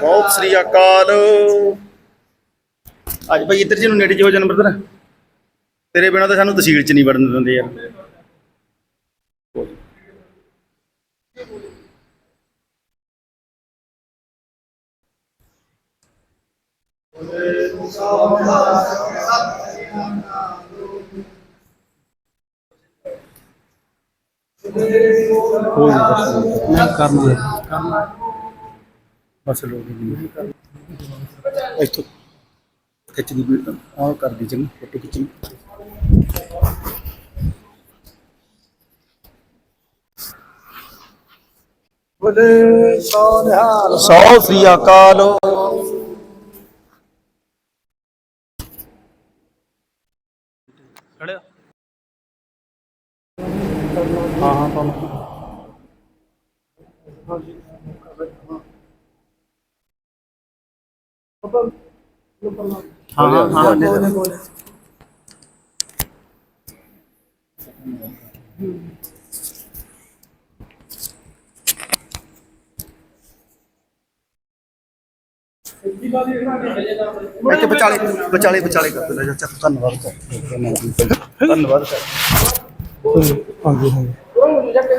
ਬਹੁਤ ਸ੍ਰੀ ਅਕਾਲ। ਅੱਜ ਭਾਈ ਇੱਧਰ ਜੀ ਨੂੰ ਨੇੜੇ ਜਿਹੇ ਹੋ ਜਾਣ ਬਰਦਰ ਤੇਰੇ ਬਿਨਾਂ ਤਾਂ ਸਾਨੂੰ ਤਹਿਸੀਲ ਚ ਨਹੀਂ ਵੜਨ ਦਿੰਦੇ ਯਾਰ। ਮੈਂ ਕਰਨਾ ਬਸ ਲੋਕ ਜੀ। ਇੱਥੋਂ ਖਿੱਚ ਦੀ ਵੀ ਆਹ ਕਰ ਦੀ ਚੰਗੀ ਫੋਟੋ ਖਿੱਚੀ। ਬੋਲੇ ਸੋਨਿਹਾਲ। ਸੌ ਸ੍ਰੀ ਅਕਾਲ। ਖੜਿਆ ਹਾਂ ਹਾਂ ਪਾਉਣਾ ਹਾਂ। ਹਾਂ ਹਾਂ ਇੱਥੇ ਵਿਚਾਲੇ ਵਿਚਾਲੇ ਵਿਚਾਲੇ ਕਰ ਦੇ ਚੱਲ ਧੰਨਵਾਦ। ਕਰ ਧੰਨਵਾਦ। ਕਰ ਹਾਂਜੀ ਹਾਂਜੀ।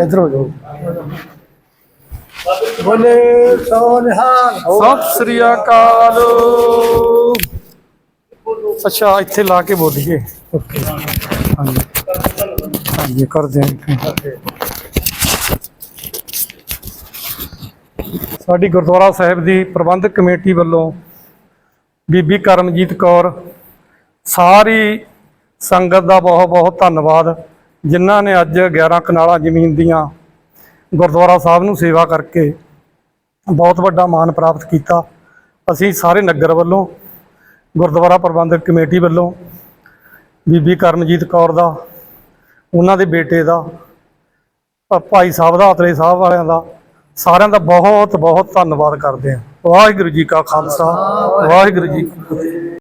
ਇੱਧਰ ਹੋ ਜਾਓ। ਬੋਲੇ ਸੋਨਿਹਾਲ। ਸਤਿ ਸ੍ਰੀ ਅਕਾਲ। ਅੱਛਾ ਇੱਥੇ ਲਾ ਕੇ ਬੋਲੀਏ। ਓਕੇ। ਹਾਂਜੀ। ਹਾਂਜੀ ਕਰਦੇ ਹਾਂ ਸਾਡੀ ਗੁਰਦੁਆਰਾ ਸਾਹਿਬ ਦੀ ਪ੍ਰਬੰਧਕ ਕਮੇਟੀ ਵੱਲੋਂ ਬੀਬੀ ਕਰਮਜੀਤ ਕੌਰ ਸਾਰੀ ਸੰਗਤ ਦਾ ਬਹੁਤ ਬਹੁਤ ਧੰਨਵਾਦ। ਜਿਨ੍ਹਾਂ ਨੇ ਅੱਜ 11 ਕਨਾਲਾਂ ਜ਼ਮੀਨ ਦੀਆਂ ਗੁਰਦੁਆਰਾ ਸਾਹਿਬ ਨੂੰ ਸੇਵਾ ਕਰਕੇ ਬਹੁਤ ਵੱਡਾ ਮਾਣ ਪ੍ਰਾਪਤ ਕੀਤਾ। ਅਸੀਂ ਸਾਰੇ ਨਗਰ ਵੱਲੋਂ, ਗੁਰਦੁਆਰਾ ਪ੍ਰਬੰਧਕ ਕਮੇਟੀ ਵੱਲੋਂ, ਬੀਬੀ ਕਰਮਜੀਤ ਕੌਰ ਦਾ, ਉਹਨਾਂ ਦੇ ਬੇਟੇ ਦਾ ਭਾਈ ਸਾਹਿਬ ਦਾ ਅਤਲੇ ਸਾਹਿਬ ਵਾਲਿਆਂ ਦਾ, ਸਾਰਿਆਂ ਦਾ ਬਹੁਤ ਬਹੁਤ ਧੰਨਵਾਦ ਕਰਦੇ ਹਾਂ। ਵਾਹਿਗੁਰੂ ਜੀ ਕਾ ਖਾਲਸਾ, ਵਾਹਿਗੁਰੂ ਜੀ ਫਤਿਹ।